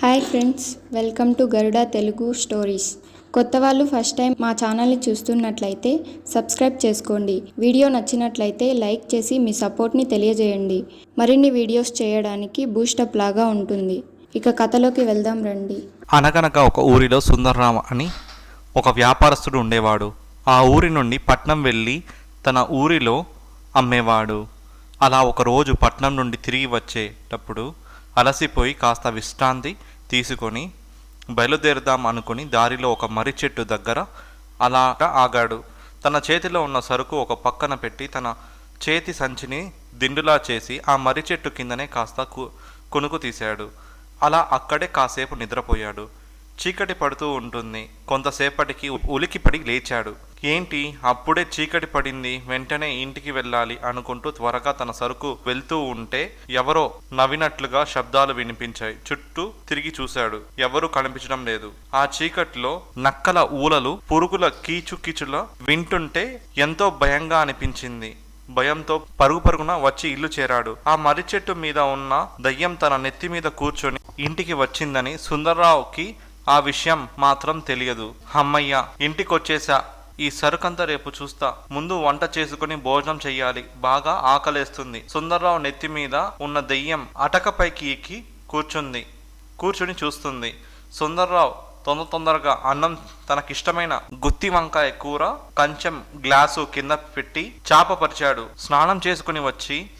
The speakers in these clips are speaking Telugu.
Hi friends welcome to Garuda Telugu stories. కొత్త వాళ్ళు ఫస్ట్ టైం మా ఛానల్ని చూస్తున్నట్లయితే సబ్స్క్రైబ్ చేసుకోండి. వీడియో నచ్చినట్లయితే లైక్ చేసి మీ సపోర్ట్ని తెలియజేయండి. మరిన్ని వీడియోస్ చేయడానికి బూస్టప్ లాగా ఉంటుంది. ఇక కథలోకి వెళ్దాం రండి. అనగనగా ఒక ఊరిలో సుందర్రామ అని ఒక వ్యాపారస్తుడు ఉండేవాడు. ఆ ఊరి నుండి పట్నం వెళ్ళి తన ఊరిలో అమ్మేవాడు. అలా ఒకరోజు పట్నం నుండి తిరిగి వచ్చేటప్పుడు అలసిపోయి కాస్త విశ్రాంతి తీసుకొని బయలుదేరుదాం అనుకుని దారిలో ఒక మర్రి చెట్టు దగ్గర అలా ఆగాడు. తన చేతిలో ఉన్న సరుకు ఒక పక్కన పెట్టి తన చేతి సంచిని దిండులా చేసి ఆ మర్రి చెట్టు కిందనే కాస్త కు కొనుకు తీశాడు. అలా అక్కడే కాసేపు నిద్రపోయాడు. చీకటి పడుతూ ఉంటుంది. కొంతసేపటికి ఉలికిపడి లేచాడు. ఏంటి? అప్పుడే చీకటి పడింది. వెంటనే ఇంటికి వెళ్ళాలి అనుకుంటూ త్వరగా తన సరుకు వెళ్తూ ఉంటే ఎవరో నవ్వినట్లుగా శబ్దాలు వినిపించాయి. చుట్టూ తిరిగి చూశాడు. ఎవరూ కనిపించడం లేదు. ఆ చీకటిలో నక్కల ఊలలు పురుగుల కీచుకీచుల వింటుంటే ఎంతో భయంగా అనిపించింది. భయంతో పరుగు పరుగున వచ్చి ఇల్లు చేరాడు. ఆ మర్రి చెట్టు మీద ఉన్న దయ్యం తన నెత్తి మీద కూర్చొని ఇంటికి వచ్చిందని సుందర్రావుకి ఆ విషయం మాత్రం తెలియదు. అమ్మయ్య ఇంటికొచ్చేసా. ఈ సరుకంతా రేపు చూస్తా. ముందు వంట చేసుకుని భోజనం చెయ్యాలి. బాగా ఆకలేస్తుంది. సుందర్రావు నెత్తి మీద ఉన్న దెయ్యం అటకపైకి ఎక్కి కూర్చుంది. కూర్చుని చూస్తుంది. సుందర్రావు తొందర తొందరగా అన్నం తనకిష్టమైన గుత్తి వంకాయ కూర కంచెం గ్లాసు కింద పెట్టి చాపపరిచాడు స్నానం చేసుకుని వచ్చి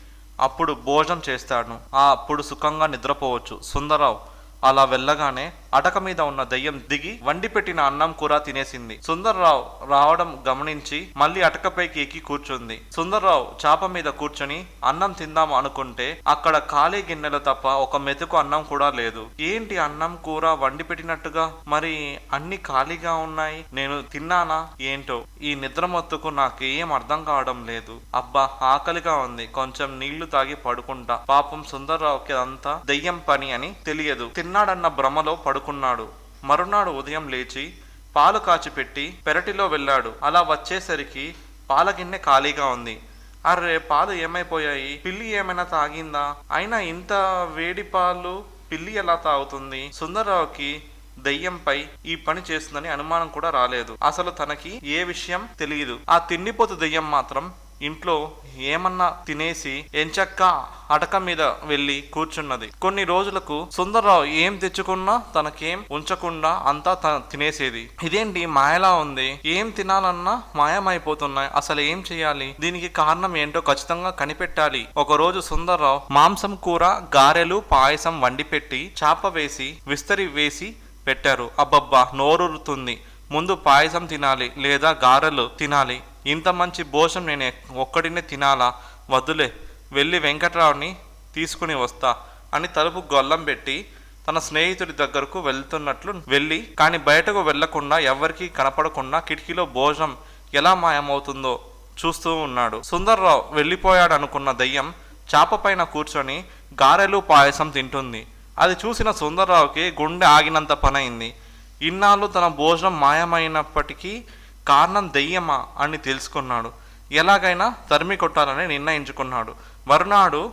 అప్పుడు భోజనం చేస్తాడు. ఆ అప్పుడు సుఖంగా నిద్రపోవచ్చు. సుందరరావు అలా వెళ్ళగానే అటక మీద ఉన్న దయ్యం దిగి వండి పెట్టిన అన్నం కూర తినేసింది. సుందర్రావు రావడం గమనించి మళ్ళీ అటకపైకి ఎక్కి కూర్చుంది. సుందర్రావు చాప మీద కూర్చొని అన్నం తిందాం అనుకుంటే అక్కడ ఖాళీ గిన్నెలు తప్ప ఒక మెతుకు అన్నం కూడా లేదు. ఏంటి అన్నం కూర వండి పెట్టినట్టుగా? మరి అన్ని ఖాళీగా ఉన్నాయి? నేను తిన్నానా? ఏంటో? ఈ నిద్ర నాకు నాకేం అర్థం కావడం లేదు. అబ్బా ఆకలిగా ఉంది. కొంచెం నీళ్ళు తాగి పడుకుంటా. పాపం సుందర్రావుకి అంతా దెయ్యం పని అని తెలియదు. తిన్నాడన్న భ్రమలో పడు పడుకున్నాడు. మరునాడు ఉదయం లేచి పాలు కాచిపెట్టి పెరటిలో వెళ్ళాడు. అలా వచ్చేసరికి పాల గిన్నె ఖాళీగా ఉంది. అర్రే పాలు ఏమైపోయాయి? పిల్లి ఏమైనా తాగిందా? అయినా ఇంత వేడి పాలు పిల్లి ఎలా తాగుతుంది? సుందరరావుకి దయ్యంపై ఈ పని చేస్తుందని అనుమానం కూడా రాలేదు. అసలు తనకి ఏ విషయం తెలియదు ఆ తిండిపోతు దయ్యం మాత్రం ఇంట్లో ఏమన్నా తినేసి ఎంచక్క అటక మీద వెళ్ళి కూర్చున్నది. కొన్ని రోజులకు సుందర్రావు ఏం తెచ్చుకున్నా తనకేం ఉంచకుండా అంతా తినేసేది. ఇదేంటి మాయలా ఉంది? ఏం తినాలన్నా మాయమైపోతున్నాయి. అసలు ఏం చేయాలి? దీనికి కారణం ఏంటో ఖచ్చితంగా కనిపెట్టాలి. ఒక రోజు సుందర్రావు మాంసం కూర గారెలు పాయసం వండి పెట్టి చాప వేసి విస్తరి వేసి పెట్టారు. అబ్బబ్బా నోరుతుంది ముందు పాయసం తినాలి లేదా గారెలు తినాలి. ఇంత మంచి భోజనం నేను ఒక్కడినే తినాలా? వద్దులే వెళ్ళి వెంకట్రావుని తీసుకుని వస్తా అని తలుపు గొల్లం పెట్టి తన స్నేహితుడి దగ్గరకు వెళ్తున్నట్లు వెళ్ళి కానీ బయటకు వెళ్ళకుండా ఎవరికీ కనపడకుండా కిటికీలో భోజనం ఎలా మాయమవుతుందో చూస్తూ ఉన్నాడు. సుందర్రావు వెళ్ళిపోయాడు అనుకున్న దయ్యం చాప పైన కూర్చొని గారెలు పాయసం తింటుంది. అది చూసిన సుందర్రావుకి గుండె ఆగినంత పనైంది. ఇన్నాళ్ళు తన భోజనం మాయమైనప్పటికీ కారణం దెయ్యమా అని తెలుసుకున్నాడు. ఎలాగైనా తరిమి కొట్టాలని నిర్ణయించుకున్నాడు. మరునాడు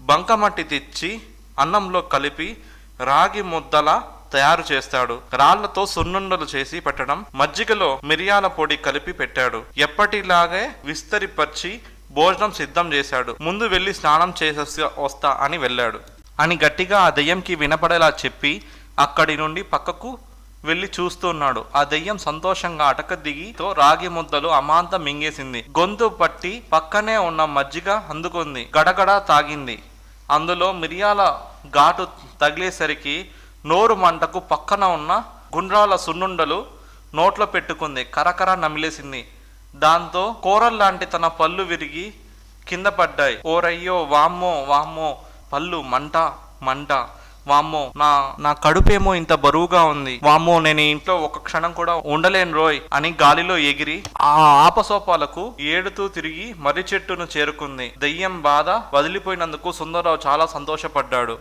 బంకమట్టి తెచ్చి అన్నంలో కలిపి రాగి ముద్దలా తయారు చేస్తాడు. రాళ్ళతో సున్నుండలు చేసి పెట్టడం మజ్జిగలో మిరియాల పొడి కలిపి పెట్టాడు. ఎప్పటిలాగే విస్తరిపరిచి భోజనం సిద్ధం చేశాడు. ముందు వెళ్ళి స్నానం చేసి వస్తా అని వెళ్ళాడు. అని గట్టిగా ఆ దెయ్యంకి వినపడేలా చెప్పి అక్కడి నుండి పక్కకు వెళ్ళి చూస్తున్నాడు ఆ దెయ్యం సంతోషంగా అటక దిగితో రాగి ముద్దలు అమాంతం మింగేసింది. గొంతు పట్టి పక్కనే ఉన్న మజ్జిగ అందుకుంది. గడగడ తాగింది. అందులో మిరియాల ఘాటు తగిలేసరికి నోరు మంటకు పక్కన ఉన్న గుండ్రాల సున్నుండలు నోట్లో పెట్టుకుంది. కరకర నమిలేసింది. దాంతో కూరల్లాంటి తన పళ్ళు విరిగి కింద పడ్డాయి. ఓరయ్యో వామ్మో వామ్మో పళ్ళు మంట మంట వామ్మో నా నా కడుపేమో ఇంత బరువుగా ఉంది. వామ్మో నేను ఇంట్లో ఒక క్షణం కూడా ఉండలేను రోయ్ అని గాలిలో ఎగిరి ఆ ఆపసోపాలకు ఏడుతూ తిరిగి మర్రి చెట్టును చేరుకుంది. దయ్యం బాధ వదిలిపోయినందుకు సుందరరావు చాలా సంతోషపడ్డాడు.